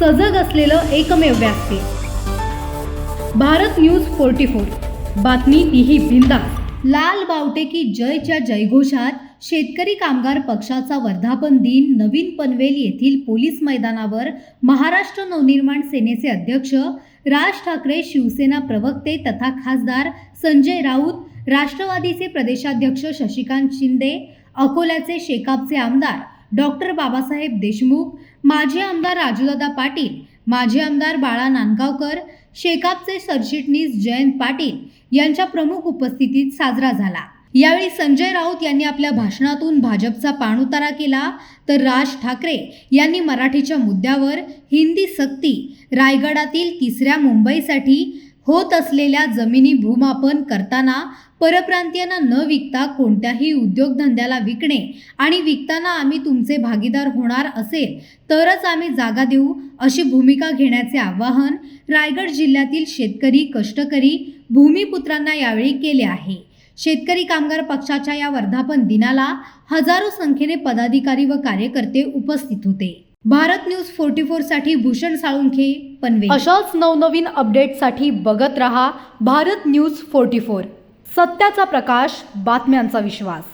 सजग असलेलं एकमेव व्यासपीठ भारत न्यूज फोर्टी फोर. बातमी तीही बिंदा लाल बावटे की जयच्या जयघोषात शेतकरी कामगार पक्षाचा वर्धापन दिन नवीन पनवेल येथील पोलीस मैदानावर महाराष्ट्र नवनिर्माण सेनेचे अध्यक्ष राज ठाकरे शिवसेना प्रवक्ते तथा खासदार संजय राऊत राष्ट्रवादीचे प्रदेशाध्यक्ष शशिकांत शिंदे अकोल्याचे शेकापचे आमदार डॉक्टर बाबासाहेब देशमुख माजी आमदार राजूदादा पाटील माजी आमदार बाळा नांदगावकर शेकापचे सरचिटणीस जयंत पाटील यांच्या प्रमुख उपस्थितीत साजरा झाला. यावेळी संजय राऊत यांनी आपल्या भाषणातून भाजपचा पाणउतारा केला तर राज ठाकरे यांनी मराठीच्या मुद्द्यावर हिंदी सक्ती रायगडातील तिसऱ्या मुंबईसाठी होत असलेल्या जमिनी भूमापन करताना परप्रांतीयांना न विकता कोणत्याही उद्योगधंद्याला विकणे आणि विकताना आम्ही तुमचे भागीदार होणार असेल तरच आम्ही जागा देऊ अशी भूमिका घेण्याचे आवाहन रायगड जिल्ह्यातील शेतकरी कष्टकरी भूमिपुत्रांना यावेळी केले आहे. शेतकरी कामगार पक्षाच्या या वर्धापन दिनाला हजारो संख्येने पदाधिकारी व कार्यकर्ते उपस्थित होते. भारत न्यूज फोर्टी फोरसाठी भूषण साळुंखे पनवेल. अशाच नवनवीन अपडेटसाठी बघत रहा भारत न्यूज फोर्टी फोर. सत्याचा प्रकाश बातम्यांचा विश्वास.